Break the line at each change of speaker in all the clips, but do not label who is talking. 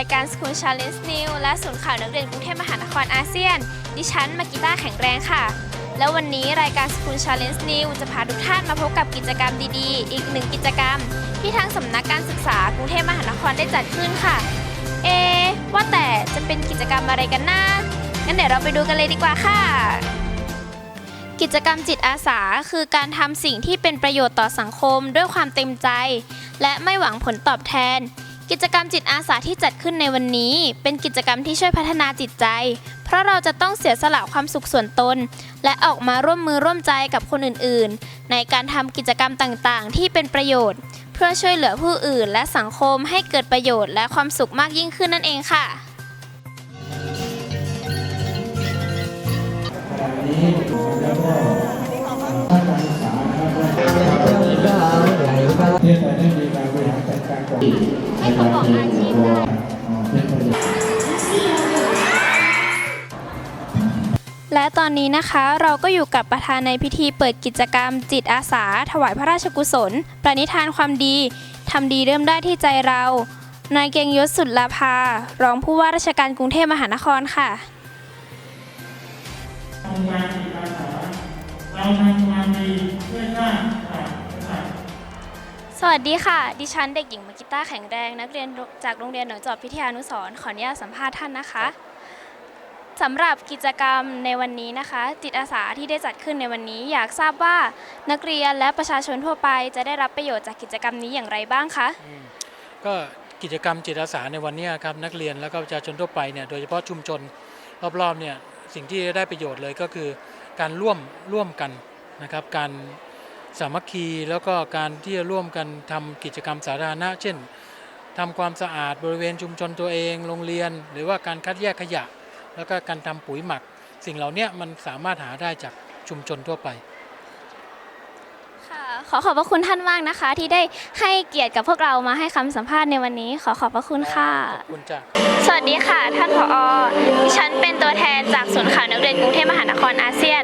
ายการ School Challenge New และศูนย์ข่าวนักเรียนกรุงเทพมหานครอาเซียน ดิฉันมากิต้าแข็งแรงค่ะ แล้ววันนี้รายการ School Challenge New จะพาทุกท่านมาพบกับกิจกรรมดีๆ อีกหนึ่งกิจกรรม ที่ทางสำนักการศึกษากรุงเทพมหานครได้จัดขึ้นค่ะ เอ ว่าแต่จะเป็นกิจกรรมอะไรกันนะงั้นเดี๋ยวเราไปดูกันเลยดีกว่าค่ะกิจกรรมจิตอาสาคือการทำสิ่งที่เป็นประโยชน์ต่อสังคมด้วยความเต็มใจ และไม่หวังผลตอบแทน กิจกรรมจิตอาสาที่จัดขึ้นในวันนี้ เป็นกิจกรรมที่ช่วยพัฒนาจิตใจ เพราะเราจะต้องเสียสละความสุขส่วนตน และออกมาร่วมมือร่วมใจกับคนอื่นๆ ในการทำกิจกรรมต่างๆ ที่เป็นประโยชน์ เพื่อช่วยเหลือผู้อื่น และสังคมให้เกิดประโยชน์และความสุขมากยิ่งขึ้นนั่นเองค่ะ
ที่จะได้มีการบริหารจัดการก่อน ในการเรียนรู้ว่าเป็นประโย
และตอนนี้นะคะเราก็อยู่กับประธานในพิธีเปิดกิจกรรม จิตอาสา ถวายพระราชกุศล ประนิธานความดี ทำดีเริ่มได้ที่ใจเรา นายเกยงยศสุดลาภารองผู้ว่าราชการกรุงเทพมหานครค่ะ
ทำงานจิตอาสาเราทำความดีเพื่อชาติ ส
วัสดีค่ะ ดิฉันเด็กหญิงมกิต้าแข็งแรง นักเรียนจากโรงเรียนหนองจอบพิทยานุสรณ์ขออนุญาตสัมภาษณ์ท่านนะคะสำหรับกิจกรรมในวันนี้นะคะ จิตอาสาที่ได้จัดขึ้นในวันนี้ อยากทราบว่านักเรียนและประชาชนทั่วไป จะได้รับประโยชน์จากกิจกรรมนี้อย่างไรบ้างคะ
ก็กิจกรรมจิตอาสาในวันนี้ครับนักเรียนแล้วก็ประชาชนทั่วไปเนี่ยโดยเฉพาะชุมชนรอบๆเนี่ยสิ่งที่ได้ประโยชน์เลยก็คือ การร่วมร่วมกันนะครับการ สามัคคีแล้วก็การที่จะร่วมกันทำกิจกรรมสาธารณะ เช่นทำความสะอาดบริเวณชุมชนตัวเอง โรงเรียน หรือว่าการคัดแยกขยะ แล้วก็การทำปุ๋ยหมัก สิ่งเหล่านี้มันสามารถหาได้จากชุมชนทั่วไป
ค่ะขอขอบพระคุณท่านมากนะคะ ที่ได้ให้เกียรติกับพวกเรามาให้คำสัมภาษณ์ในวันนี้ ขอขอบพระคุณค่ะ
ขอบคุณจ้ะ
ส วัสดีค่ะ ท่านผอดิฉันเป็นตัวแทนจากศูนย์ข่าวนักเรียนกรุงเทพมหานครอาเซียน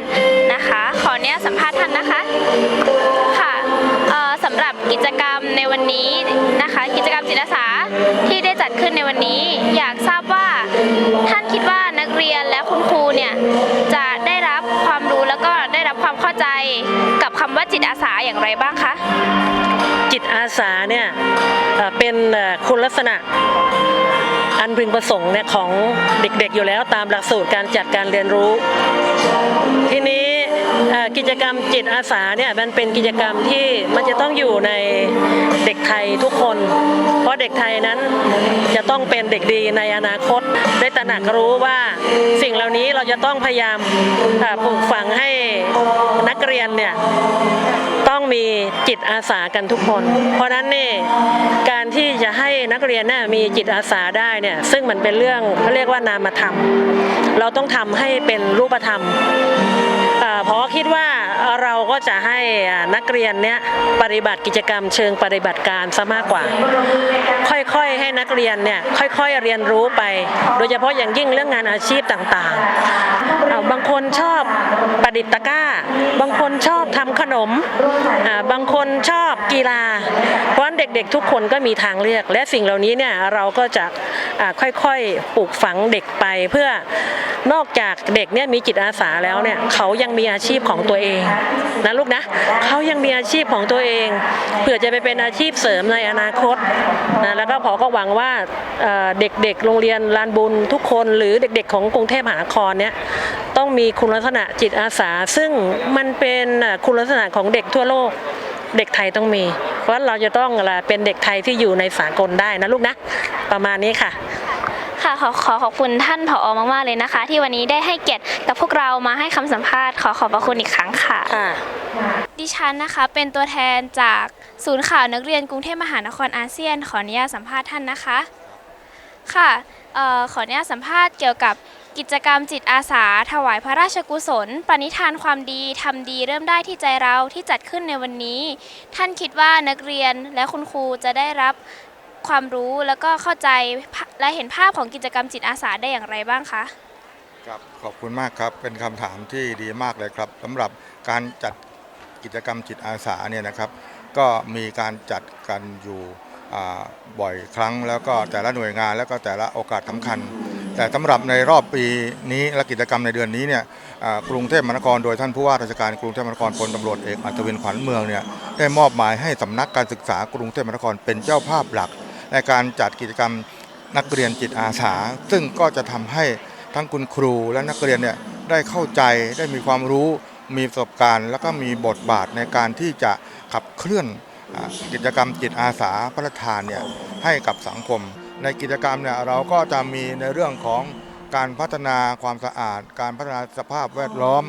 นะคะ ขอเนี้ยสัมภาษณ์ท่านนะคะค่ะสำหรับกิจกรรมในวันนี้นะคะ กิจกรรมจิตอาสาที่ได้จัดขึ้นในวันนี้ อยากทราบว่าท่านคิดว่านักเรียนและคุณครูเนี่ยจะได้รับความรู้แล้วก็ได้รับความเข้าใจกับคำว่าจิตอาสาอย่างไรบ้างคะ
จิตอาสาเนี่ยเป็นคุณลักษณะอันพึงประสงค์เนี่ยของเด็กๆอยู่แล้วตามหลักสูตรการจัดการเรียนรู้ ทีนี้ กิจกรรมจิตอาสาเนี่ยมันเป็นกิจกรรมที่มันจะต้องอยู่ในเด็กไทยทุกคน เพราะเด็กไทยนั้นจะต้องเป็นเด็กดีในอนาคต ได้ตระหนักรู้ว่าสิ่งเหล่านี้เราจะต้องพยายามปลูกฝังให้นักเรียนเนี่ยต้องมีจิตอาสากันทุกคน เพราะฉะนั้นเนี่ยการที่จะให้นักเรียนน่ะมีจิตอาสาได้เนี่ยซึ่งมันเป็นเรื่องเขาเรียกว่านามธรรม เราต้องทำให้เป็นรูปธรรม เอ่อเพราะคิดว่าเราก็จะให้นักเรียนเนี่ยปฏิบัติกิจกรรมเชิงปฏิบัติการซะมากกว่า ค่อยๆให้นักเรียนเนี่ยค่อยๆเรียนรู้ไป โดยเฉพาะอย่างยิ่งเรื่องงานอาชีพต่างๆาบางคนชอบประดิษฐ์ตะกร้า บางคนชอบทำขนม บางคนชอบกีฬา เพราะเด็กๆทุกคนก็มีทางเลือก และสิ่งเหล่านี้เนี่ยเราก็จะ ค่อยๆปลูกฝังเด็กไปเพื่อนอกจากเด็กเนี่ยมีจิตอาสาแล้วเนี่ยเขายังมีอาชีพของตัวเองนะลูกนะเขายังมีอาชีพของตัวเองเผื่อจะไปเป็นอาชีพเสริมในอนาคตนะแล้วก็พอก็หวังว่าเด็กๆ โรงเรียนลานบุญทุกคนหรือเด็กๆ ของกรุงเทพมหานครเนี่ยต้องมีคุณลักษณะจิตอาสา ซึ่งมันเป็นคุณลักษณะของเด็กทั่วโลก เด็กไทยต้องมี เพราะเราจะต้องอะไรเป็นเด็กไทยที่อยู่ในสากลได้นะลูกนะ ประมาณนี้ค่ะ
ค่ะขอขอขอบคุณท่านผอมากๆเลยนะคะ ที่วันนี้ได้ให้เกียรติกับพวกเรามาให้คำสัมภาษณ์ขอขอบพระคุณอีกครั้งค่ะ
ค่ะ
ดิฉันนะคะเป็นตัวแทนจากศูนย์ข่าวนักเรียนกรุงเทพมหานครอาเซียน ขออนุญาตสัมภาษณ์ท่านนะคะ ค่ะเอ่อขออนุญาตสัมภาษณ์เกี่ยวกับ กิจกรรมจิตอาสา ถวายพระราชกุศล ปณิธานความดี ทำดีเริ่มได้ที่ใจเราที่จัดขึ้นในวันนี้ ท่านคิดว่านักเรียนและคุณครูจะได้รับความรู้แล้วก็เข้าใจและเห็นภาพของกิจกรรมจิตอาสาได้อย่างไรบ้างคะ
ครับขอบคุณมากครับเป็นคำถามที่ดีมากเลยครับสำหรับการจัดกิจกรรมจิตอาสาเนี่ยนะครับ ก็มีการจัดกันอยู่บ่อยครั้ง แล้วก็แต่ละหน่วยงานแล้วก็แต่ละโอกาสสำคัญ แต่สำหรับในรอบปีนี้และกิจกรรมในเดือนนี้เนี่ยกรุงเทพมหานครโดยท่านผู้ว่าราชการกรุงเทพมหานครพลตำรวจเอกอัศวินขวัญเมืองเนี่ยได้มอบหมายให้สำนักการศึกษากรุงเทพมหานครเป็นเจ้าภาพหลัก ในการจัดกิจกรรมนักเรียนจิตอาสา ซึ่งก็จะทำให้ทั้งคุณครูและนักเรียนเนี่ยได้เข้าใจได้มีความรู้มีประสบการณ์ แล้วก็มีบทบาทในการที่จะขับเคลื่อนกิจกรรมจิตอาสาพระราชทานเนี่ยให้กับสังคม ในกิจกรรมเนี่ยเราก็จะมีในเรื่องของการพัฒนาความสะอาด การพัฒนาสภาพแวดล้อม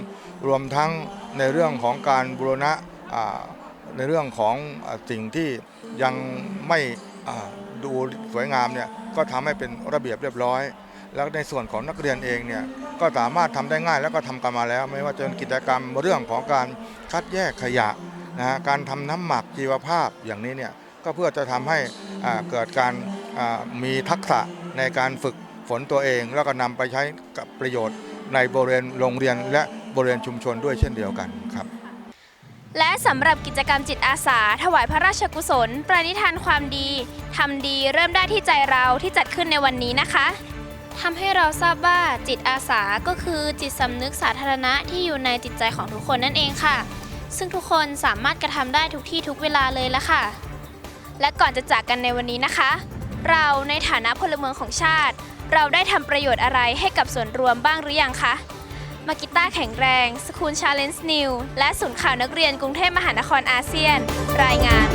รวมทั้งในเรื่องของการบูรณะในเรื่องของสิ่งที่ยังไม่ดูสวยงามเนี่ยก็ทำให้เป็นระเบียบเรียบร้อย แล้วในส่วนของนักเรียนเองเนี่ยก็สามารถทำได้ง่ายแล้วก็ทำกันมาแล้ว ไม่ว่าจะเป็นกิจกรรมเรื่องของการคัดแยกขยะนะการทำน้ำหมักชีวภาพอย่างนี้เนี่ยก็เพื่อจะทำให้เกิดการ มีทักษะในการฝึกฝนตัวเอง แล้วก็นำไปใช้กับประโยชน์ในบริเวณโรงเรียนและบริเวณชุมชนด้วยเช่นเดียวกันครับ
และสำหรับกิจกรรมจิตอาสา ถวายพระราชกุศล ประนิธานความดีทำดีเริ่มได้ที่ใจเราที่จัดขึ้นในวันนี้นะคะทำให้เราทราบว่าจิตอาสาก็คือจิตสำนึกสาธารณะที่อยู่ในจิตใจของทุกคนนั่นเองค่ะ ซึ่งทุกคนสามารถกระทำได้ทุกที่ทุกเวลาเลยละค่ะ และก่อนจะจากกันในวันนี้นะคะ เราในฐานะพลเมืองของชาติ เราได้ทำประโยชน์อะไรให้กับส่วนรวมบ้างหรือยังคะมากิต้าแข็งแรงสคูลชาเลนจ์นิวและศูนย์ข่าวนักเรียนกรุงเทพมหานครอาเซียน รายงาน